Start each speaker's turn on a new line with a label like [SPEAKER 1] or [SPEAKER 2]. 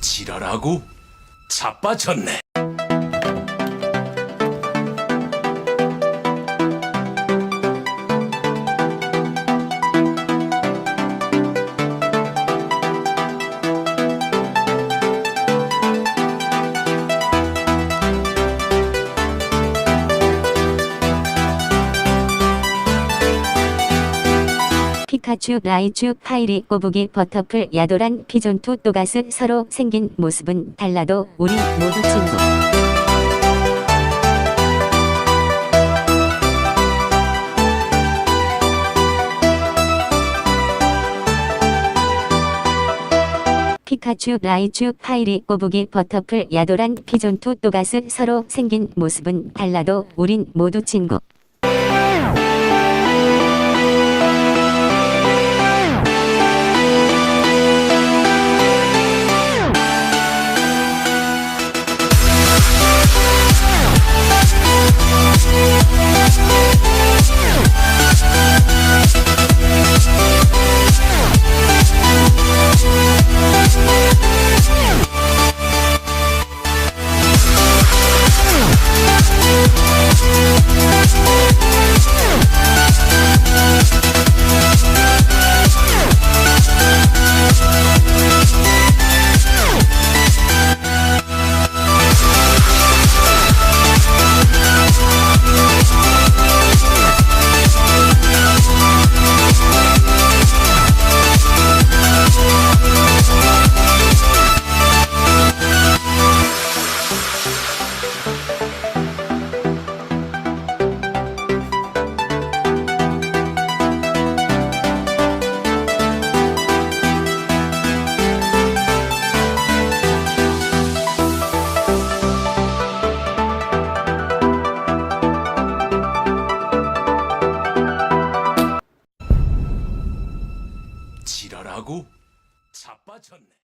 [SPEAKER 1] 지랄하고 자빠졌네.
[SPEAKER 2] 피카츄, 라이츄, 파이리, 꼬부기, 버터풀, 야도란, 피존투, 또가스 서로 생긴 모습은 달라도 우리 모두 친구. 피카츄, 라이츄, 파이리, 꼬부기, 버터풀, 야도란, 피존투, 또가스 서로 생긴 모습은 달라도 우린 모두 친구.
[SPEAKER 1] 지랄하고 자빠졌네.